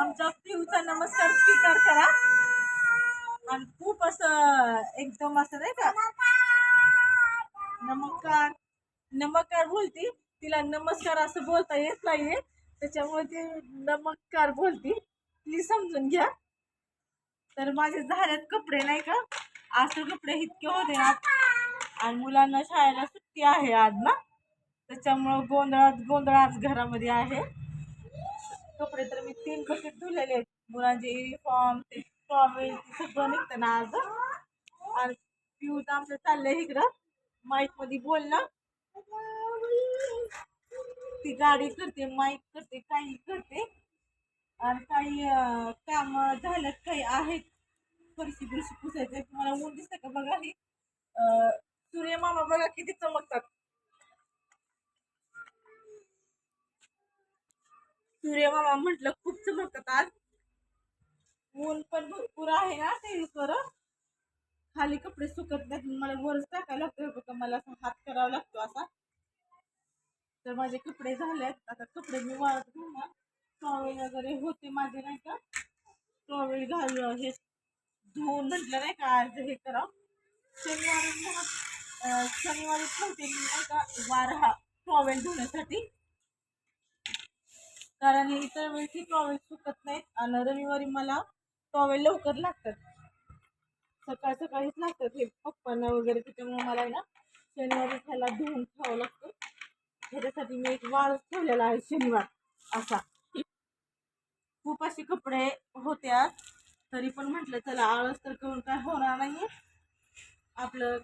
आमच्या पिऊचा नमस्कार स्वीकार करा. आणि खूप असं एकदम असं नाही का? नमस्कार. नमस्कार बोलती. तिला नमस्कार असं बोलता येत नाहीये. त्याच्यामुळे ती नमस्कार बोलती. प्लीज समजून घ्या. तर माझे झाल्यात कपडे नाही का? असं कपडे इतके होते ना. आणि मुलांना शाळेला सुट्टी आहे आज ना. त्याच्यामुळं गोंधळात गोंधळ आज घरामध्ये आहे. कपडे तर मी तीन बकेट धुलेले आहेत. मुलांचे युनिफॉर्म ते टॉवेल ते सगळं निघतं ना आज. आणि पिऊ तर आमचं चाललंय इकडं. माईकमध्ये बोलणं ती गाडी करते माईक करते काही करते. आणि काही काम झालं काही आहेत. फरशी बुरशी पुसायचं तुम्हाला ऊन दिसतं का बघा हे? सूर्य सूर्यमामा बघा किती चमकतात. सूर्यमामा म्हटलं खूप चमकतात आज. ऊन पण भरपूर आहे ना टेरिसवर खाली कपडे सुकत नाहीत मला वरच टाकायला लागतं बघा मला असं हात करावा लागतो असा. तर माझे कपडे झालेत. आता कपडे मी वाळत घालणार. टॉवेल वगैरे होते माझे नाही का? टॉवेल घाल हे धुवून म्हटलं नाही का आज हे करा शनिवारी शनिवारी ठेवते मी नाही का वार हा टॉवेल धुण्यासाठी. कारण इतर वेळी टॉवेल सुकत नाहीत आणि रविवारी मला टॉवेल लवकर लागतात. सकाळ सकाळीच लागतात हे पप्पांना वगैरे त्याच्यामुळे मला आहे ना शनिवारी खायला धुवून ठेवावं लागतं. ह्याच्यासाठी मी एक वार ठेवलेला आहे शनिवार असा. खूप असे कपडे होत्या आज तरी पण म्हटलं चला आळस तर करून काय होणार नाही आपलं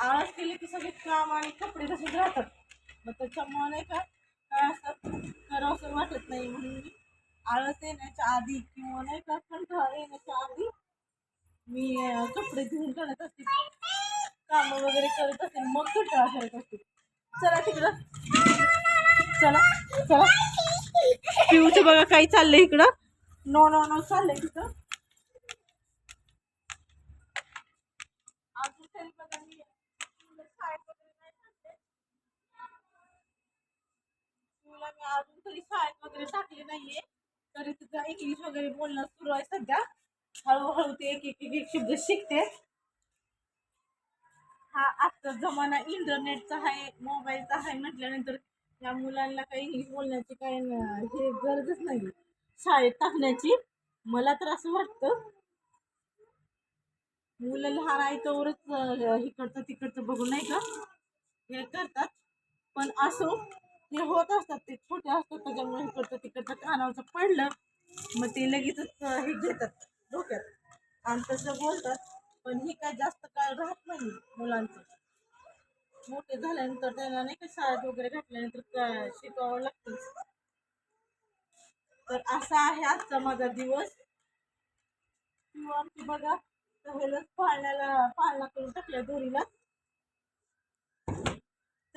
आळस केले की सगळे काम आणि कपडे तसेच राहतात. मग त्याच्यामुळे नाही का काय असं करावंसं वाटत नाही म्हणून मी आळस येण्याच्या आधी किंवा नाही का कंटाळा येण्याच्या आधी मी कपडे धुवून काढत असते. कामं वगैरे करत असते मग कंटाळा करत असते. चला तिकडं. चला चला. पिऊचं बघा काही चाललंय इकडं. नो नो नो चाललंय तिथं. अजून तरी बघा मी. मुलं मी अजून तरी शाळेत वगैरे टाकले नाहीये. तरी तिथं इंग्लिश वगैरे बोलणं सुरू आहे सध्या. हळूहळू ते एक एक एक एक शब्द शिकते. हा आजचा जमाना इंटरनेटचा आहे मोबाईलचा आहे म्हटल्यानंतर या मुलांना काही इंग्लिश बोलण्याची काही हे गरजच नाही शाळेत टाकण्याची. मला तर असं वाटतं. मुलं लहान आहे तोवरच इकडचं तिकडचं बघून नाही का? हे करतात. पण असो ते होत असतात ते छोटे असतात त्याच्यामुळे इकडचं तिकडचं कानावरचं पडलं मग ते लगेचच हे घेतात डोक्यात. आणि तसं बोलतात पण हे काय जास्त काळ राहत नाही मुलांचं. मोठे झाल्यानंतर त्यांना नाही का शाळेत वगैरे घातल्यानंतर काय शिकावं लागतं. तर असा आहे आजचा माझा दिवस. किंवा आमची बघा सहलच पाळण्याला पाळणा करून टाकल्या दोरीला.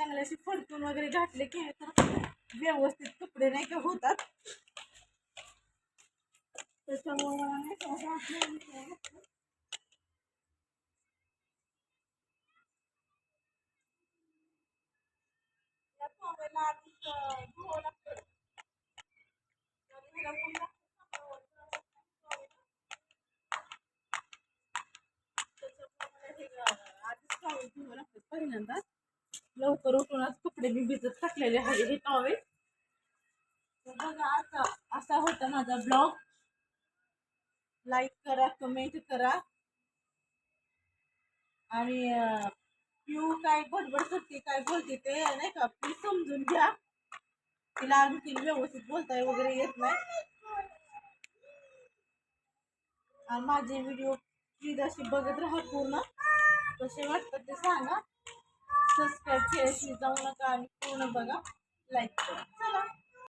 चांगले असे फडकून वगैरे घातले की तर व्यवस्थित कपडे नाही का होतात. त्याच्यामुळे मला लवकर उठून आज लवकर उठूनच कपडे मी भिजत टाकलेले आहे हे टॉवेल. बघा असा असा होता माझा ब्लॉग. लाईक करा कमेंट करा. आणि अं, पिऊ काय बडबड करते काय बोलते ते नाही का प्लीज समजून घ्या. तिला आणखी व्यवस्थित बोलताय वगैरे येत नाही. आणि माझे व्हिडिओ प्लीज अशी बघत राहा पूर्ण कसे वाटतात ते सांगा. सबस्क्राईब केल्याशिवाय जाऊ नका आणि पूर्ण बघा. लाईक करा. चला.